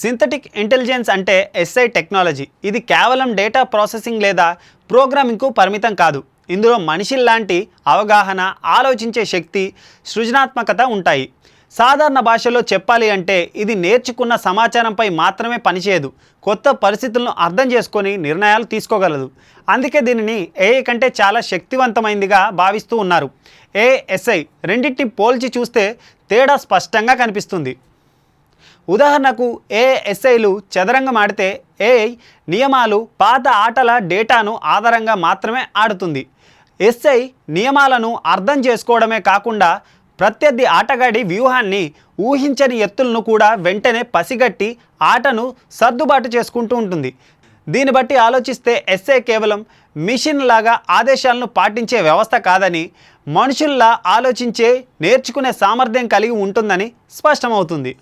Synthetic intelligence అంటే SI technology. ఇది కేవలం డేటా ప్రాసెసింగ్ లేదా ప్రోగ్రామింగ్కు పరిమితం కాదు. ఇందులో మనిషిల్లాంటి అవగాహన ఆలోచించే శక్తి సృజనాత్మకత ఉంటాయి. సాధారణ భాషలో చెప్పాలి అంటే ఇది నేర్చుకున్న సమాచారంపై మాత్రమే పనిచేయదు. కొత్త పరిస్థితులను అర్థం చేసుకొని నిర్ణయాలు తీసుకోగలదు. అందుకే దీనిని ఏఐ కంటే చాలా శక్తివంతమైందిగా భావిస్తూ ఉన్నారు. ఏఎస్ఐ రెండింటిని పోల్చి చూస్తే తేడా స్పష్టంగా కనిపిస్తుంది. ఉదాహరణకు ఏఎస్ఐలు చదరంగం ఆడితే ఏఐ నియమాలు పాత ఆటల డేటాను ఆధారంగా మాత్రమే ఆడుతుంది. ఎస్ఐ నియమాలను అర్థం చేసుకోవడమే కాకుండా ప్రత్యర్థి ఆటగాడి వ్యూహాన్ని ఊహించని ఎత్తులను కూడా వెంటనే పసిగట్టి ఆటను సర్దుబాటు చేసుకుంటూ ఉంటుంది. దీన్ని బట్టి ఆలోచిస్తే ఎస్ఐ కేవలం మిషన్ లాగా ఆదేశాలను పాటించే వ్యవస్థ కాదని మనుషుల్లా ఆలోచించే నేర్చుకునే సామర్థ్యం కలిగి ఉంటుందని స్పష్టమవుతుంది.